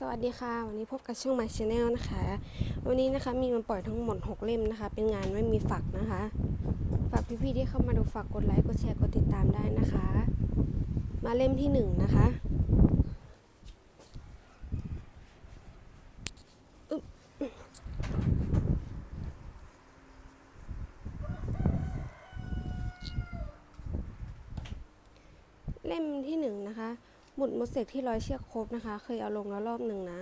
สวัสดีค่ะ วันนี้พบกับช่อง My Channel นะคะ วันนี้นะคะมีมาปล่อยทั้งหมด 6 เล่มนะคะ เป็นงานไม่มีฝักนะคะ ฝากพี่ๆที่เข้ามาดูฝากกดไลค์กดแชร์กดติดตามได้นะคะ มาเล่มที่ 1 นะคะเล่มที่หนึ่งนะคะ หมุดโมเสกที่ร้อยเชือกครบนะคะ เคยเอาลงแล้วรอบหนึ่งนะ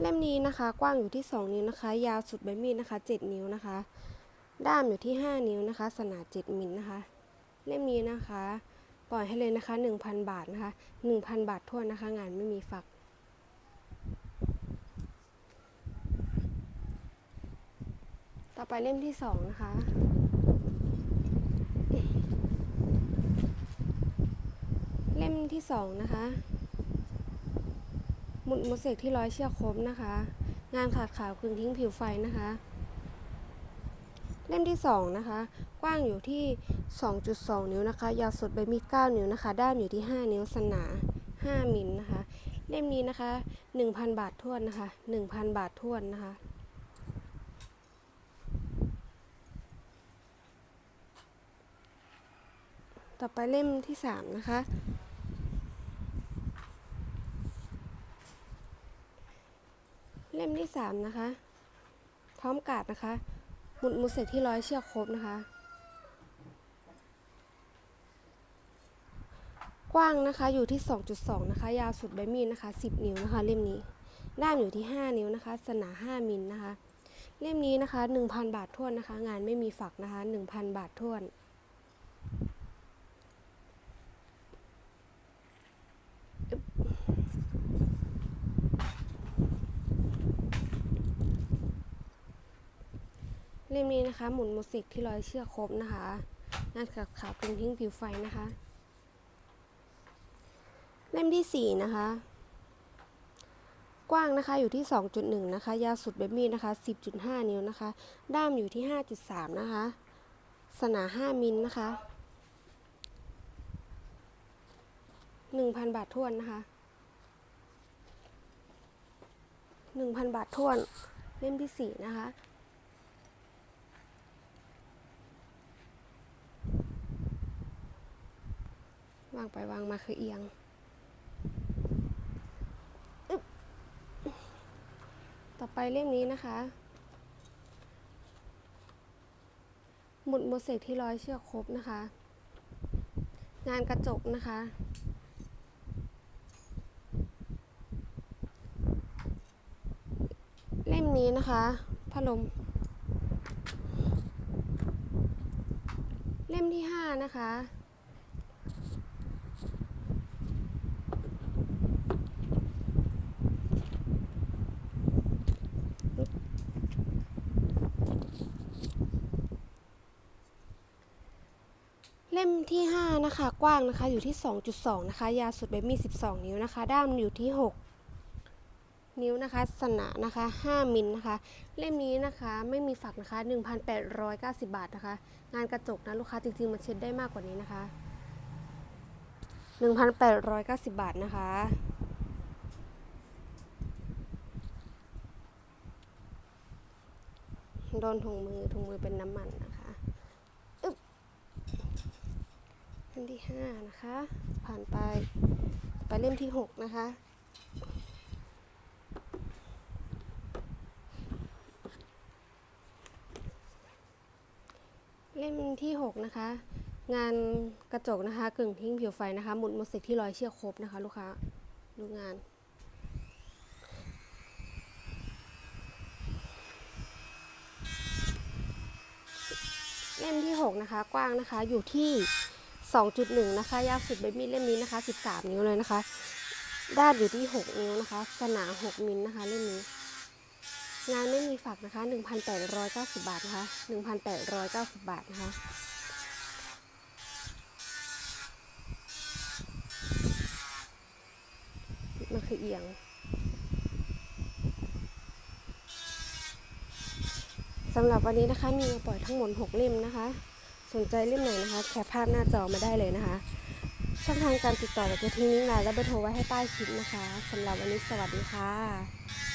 เล่มนี้นะคะ กว้างอยู่ที่ 2 นิ้วนะคะ ยาวสุดใบมีดนะคะ 7 นิ้วนะคะ ด้ามอยู่ที่ 5 นิ้วนะคะ สนา7มิลนะคะ เล่มนี้นะคะ ปล่อยให้เลยนะคะ 1,000 บาทนะคะ 1,000 บาททั่วนนะคะ งานไม่มีฝักต่อไปเล่มที่2นะคะ เล่มที่สองนะคะ หมุดโมเสกที่ร้อยเชือกครบนะคะ งานขาดขาวคลึงทิ้งผิวไฟนะคะ เล่มที่สองนะคะ กว้างอยู่ที่ 2.2 นิ้วนะคะ ยาวสุดใบมีด9นิ้วนะคะ ด้ามอยู่ที่ 5 นิ้วสนา5มิลนะคะ เล่มนี้นะคะ 1,000 บาททวนนะคะ 1,000 บาททวนนะคะต่อไปเล่มที่สามนะคะ เล่มที่สามนะคะพร้อมกาดนะคะหมุดมุดเสร็จที่ร้อยเชือกครบนะคะ กว้างนะคะอยู่ที่ 2.2 นะคะ ยาวสุดใบมีดนะคะ 10 นิ้วนะคะ เล่มนี้ด้ามอยู่ที่ 5 นิ้วนะคะ สนา 5 มิลนะคะ เล่มนี้นะคะ 1,000 บาททวนนะคะ งานไม่มีฝักนะคะ 1,000 บาททวน เล่มนี้นะคะ หมุนโมสิกที่ร้อยเชือกครบนะคะงานกับขาวกลึงทิ้งผิวไฟนะคะ เล่มที่สี่นะคะ กว้างนะคะอยู่ที่ 2.1 นะคะ ยาวสุดแบบมีดนะคะ 10.5 นิ้วนะคะ ด้ามอยู่ที่ 5.3 นะคะ สนา 5 มิลนะคะ 1,000 บาททวนนะคะ 1,000 บาททวน เล่มที่สี่นะคะ วางไปวางมาคือเอียงต่อไปเล่มนี้นะคะ หมุดโมเสกที่ร้อยเชือกครบนะคะ งานกระจกนะคะ เล่มนี้นะคะพัดลม เล่มที่ห้านะคะ ล่มที่ 5 นะคะ กว้างนะคะ อยู่ที่ 2.2 นะคะ ยาวสุดใบมี 12 นิ้วนะคะ ด้ามอยู่ที่ 6 นิ้วนะคะสนานะคะ 5 มิลนะคะ เล่มนี้นะคะไม่มีฝักนะคะ 1,890 บาทนะคะ งานกระจกนะลูกค้าจริงๆ มันเช็ดได้มากกว่านี้นะคะ 1,890 บาทนะคะโดนถุงมือถุงมือเป็นน้ำมันนะคะ เล่มที่ห้านะคะ ผ่านไปไปเล่มที่หกนะคะเล่มที่หกนะคะ งานกระจกนะคะกึ่งทิ้งผิวไฟนะคะ หมุดโมเสกที่ร้อยเชือกครบนะคะ ลูกค้าดูงาน เล่มที่ 6 นะคะ กว้างนะคะอยู่ที่ 2.1 นะคะ ยาวสุดใบมีดเล่มนี้นะคะ 13 นิ้วเลยนะคะ ด้านอยู่ที่ 6 นิ้วนะคะ สนา 6มิลนะคะเล่มนี้ งานไม่มีฝักนะคะ 1,890 บาทนะคะ 1,890 บาทนะคะมันคือเอียงสำหรับวันนี้นะคะมีมาปล่อยทั้งหมด 6 เล่มนะคะ สนใจเล่มไหนนะคะ แคปภาพหน้าจอมาได้เลยนะคะ ช่องทางการติดต่อเราจะทิ้งลิงก์ไลน์และเบอร์โทรไว้ให้ใต้คลิปนะคะสำหรับวันนี้สวัสดีค่ะ